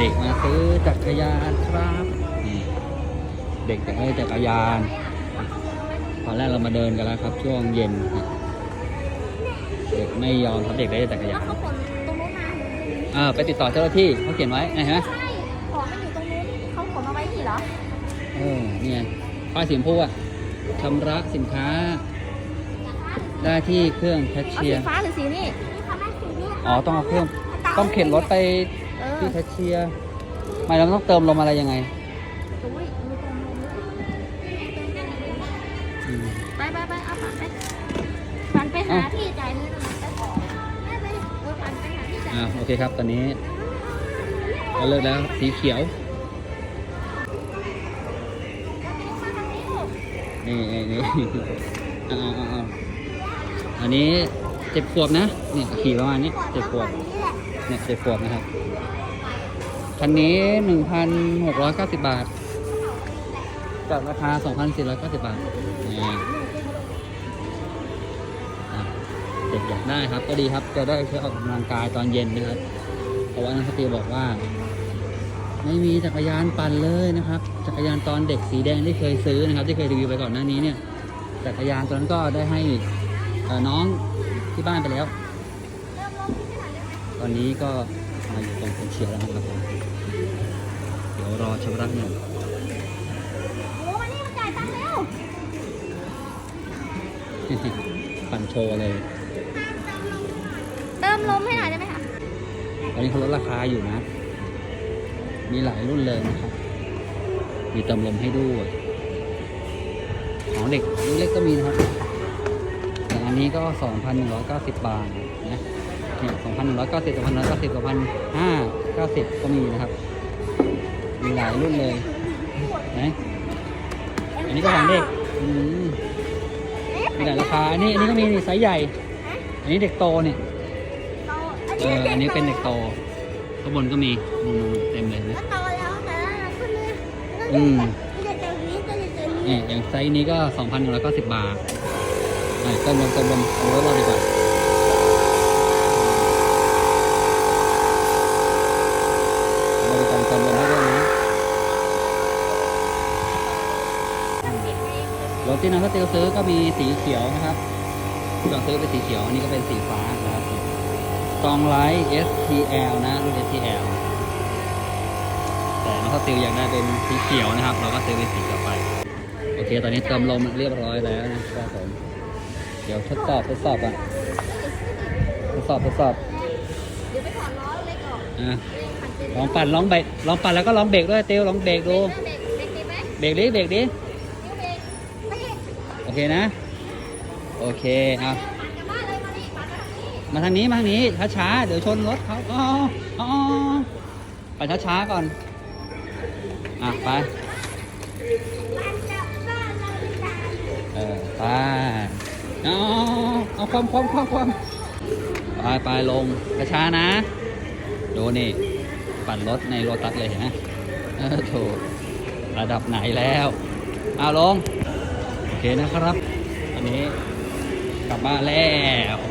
เด็กมาซื้อจักรยานครับนี่เด็กจะได้จักรยาน ตอนแรกเรามาเดินกันแล้วครับ ช่วงเย็นนะเด็กไม่ยอมครับเด็กได้จักรยานเขาขนตรงนู้นมาเออไปติดต่อเจ้าหน้าที่เขาเขียนไว้นะเห็นไหมใช่ของมันอยู่ตรงนู้นเขาขนมาไว้นี่เหรอเออเนี่ยป้ายสีชมพูอะชำระสินค้า ได้ที่เครื่องแคชเอาเชีสียร์ฟ้าหรือสีนี่อ๋อต้องเอาเครื่องต้องเข็นรถไป เออที่แคชเชียร์ไม่เราต้องเติมลมอะไรยังไงโอ้ยมีตรงนู้นด้วยอืมไปไปไปเอาปั่นไปปั่นไปหาเอ้าที่จ่ายเงินหน่อยไปไปไปเออปั่นไปหาที่จ่ายอ่าโอเคครับตอนนี้เราเลิกแล้วสีเขียวนี่นี่นี่เอาเอาเอาเอาอันนี้เจ็ดขวบนะเนี่ยขี่ประมาณนี้เจ็ดขวบเนี่ยเจ็ดขวบนะครับ คันนี้หนึ่งพันหกร้อยเก้าสิบบาทจากราคาสองพันสี่ร้อยเก้าสิบบาทเนี่ยอะเด็กอยากได้ครับก็ดีครับ จะได้ใช้ออกกำลังกายตอนเย็นนะครับ เพราะว่านักสตรีบอกว่า ไม่มีจักรยานปั่นเลยนะครับ จักรยานตอนเด็กสีแดงที่เคยซื้อนะครับ ที่เคยรีวิวไปก่อนหน้านี้เนี่ย จักรยานตอนนั้นก็ได้ให้น้องที่บ้านไปแล้ว ตอนนี้ก็มาอยู่ตรงเป็นเชียร์แล้วนะครับ รอชำระเงินโอ้มานี่มาจ่ายตังค์แล้วปั่นโชว์เลยเติมลมให้หน่อยได้ไหมคะตอนนี้เขาลดราคาอยู่นะ มีหลายรุ่นเลยนะครับ มีเติมลมให้ด้วยของเด็กเล็กก็มีนะครับอย่างอันนี้ก็ 2,190 บาทนะเนี่ย2,190 2,190 2,590 ก็มีนะครับ มีหลายรุ่นเลยนะอันนี้ก็ของเด็กอืมมีหลายราคา อันนี้อันนี้ก็มีนี่ไซส์ใหญ่ อันนี้เด็กโตเนี่ยเอออันนี้เป็นเด็กโต ข้างบนก็มีนู่นๆเต็มเลยนะ ก็โตแล้วแต่ละคนเลยอืมเด็กแบบนี้ก็จะเจอนี่อย่างไซส์นี้ก็ 2,190 บาทอะเติมลมเติมลมเอารถเราดีกว่าบริการเติมลมให้ด้วยนะ รถที่น้องก็เตียวซื้อก็มีสีเขียวนะครับที่เราซื้อเป็นสีเขียวอันนี้ก็เป็นสีฟ้านะครับซองไลท์ STL นะรุ่น STL แต่น้องก็ติวอยากได้เป็นสีเขียวนะครับ เราก็ซื้อเป็นสีเขียวไป โอเค ตอนนี้เติมลมเรียบร้อยแล้วนะครับผมเดี๋ยวทดสอบทดสอบอะทดสอบทดสอบเดี๋ยวไปถอดล้อเล็กออกอะปั่นเป็นลองปั่นลองเบรกลองปั่นแล้วก็ลองเบรกด้วยเตียวลองเบรกดูเบรกเบรกติดไหมเบรกดิเบรกดิ นิ้วเบรกไม่เห็น โอ เคนะ โอเคอะปั่นกลับบ้านเลยมามาทางนี้มาทางนี้มาทาช้าๆ เดี๋ยวชนรถเขาอ๋ออ๋อไปช้าๆก่อน อะ ไปเออไปเอาเอาความความความความไปไปลงช้าๆนะ ดูนี่ ปั่นรถในโรตัสเลยเห็นไหมเออโถระดับไหนแล้ว เอาลง เคนะครับ อันนี้กลับบ้านแล้ว